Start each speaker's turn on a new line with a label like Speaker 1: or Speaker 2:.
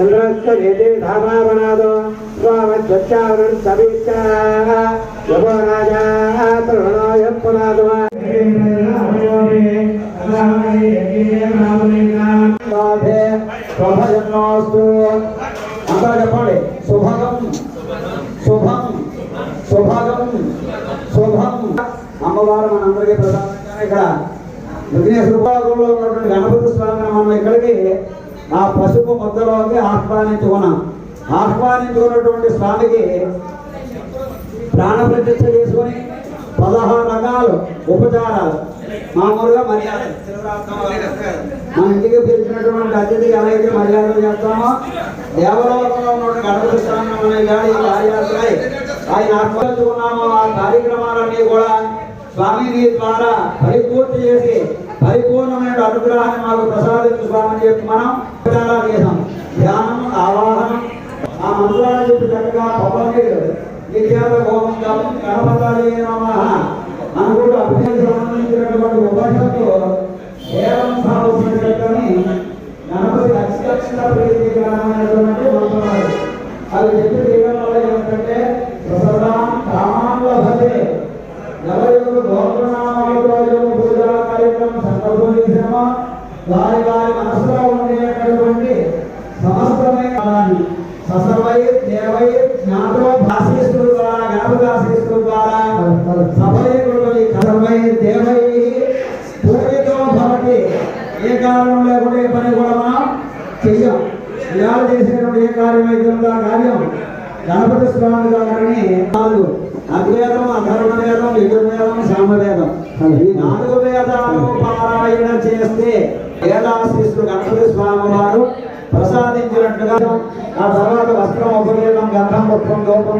Speaker 1: చంద్రస్య నేతి ధామావనాదో స్వామధ్వచ్చావనం సవిచ్చా యవో రాజా తరుణాయ పునాదవా శుభజన్మోస్తు అంతా చెప్పండి. శుభగం శుభం శుభగం శుభం. అమ్మవారు మనందరికీ ప్రధానంగా ఇక్కడ. విఘ్నేశ్వర ఉన్నటువంటి గణపతి స్వామిని మనం ఇక్కడికి ఆ పసుపు ముద్దలోకి ఆహ్వానించుకున్నాం. ఆహ్వానించుకున్నటువంటి స్వామికి ప్రాణప్రతిష్ఠ చేసుకొని పదహారు రకాలు ఉపచారాలు. మామూలుగా మర్యాద. మన ఇంటికి పిలిచినటువంటి అతిథికి ఎలాగైతే మర్యాదలు చేస్తామో దేవలోకంలో ఉన్న గణపతి స్వామి మన ఆయన ఆహ్వానించుకున్నామో ఆ కార్యక్రమాలన్నీ కూడా స్వామిని ద్వారా పరిపూర్తి చేసి పరిపూర్ణమైన అనుగ్రహాన్ని మాకు ప్రసాదించు స్వామి చెప్పి మనం ఉపచారాలు చేసాం ధ్యానం ఆవాహనం ఆ మంత్రాన్ని చెప్పి చక్కగా పబ్బని నిత్యాల హోమం కాబట్టి గణపతాలి నమః అని కూడా అభివృద్ధి సంబంధించినటువంటి ఉపనిషత్తు కేవలం సాధించినట్టుని గణపతి అత్యక్ష ప్రీతికరమైనటువంటి మంత్రాలు. అది చెప్పి తీయడం వల్ల ఏమిటంటే ప్రసదాం కామాన్ లభతే. ఎవరు గోత్రనామాలతో ఎవరు పూజా కార్యక్రమం సందర్భం చేసామో వారి వారి మనసులో ఉండేటటువంటి సమస్తమైన కాలాన్ని ససర్వై దేవై జ్ఞాతో భాషిస్తుల ద్వారా గణపతి ఆశిస్తుల ద్వారా సభయకుడి కసర్వై దేవై. పూజితో భవతి ఏ కారణం లేకుండా ఏ పని కూడా మనం చెయ్యం. ఇవాళ చేసినటువంటి ఏ కార్యం అయితే ఉందో ఆ కార్యం గణపతి స్వామి గారిని వాళ్ళు అద్వేదం అధర్వ వేదం యజుర్వేదం సామవేదం. ఈ నాలుగు వేదాలు పారాయణ చేస్తే వేదాశిస్తుడు గణపతి స్వామి వారు ప్రసాదించినట్టుగా ఆ తర్వాత వస్త్రం ఉపవేదం గంధం పుష్పం లోపం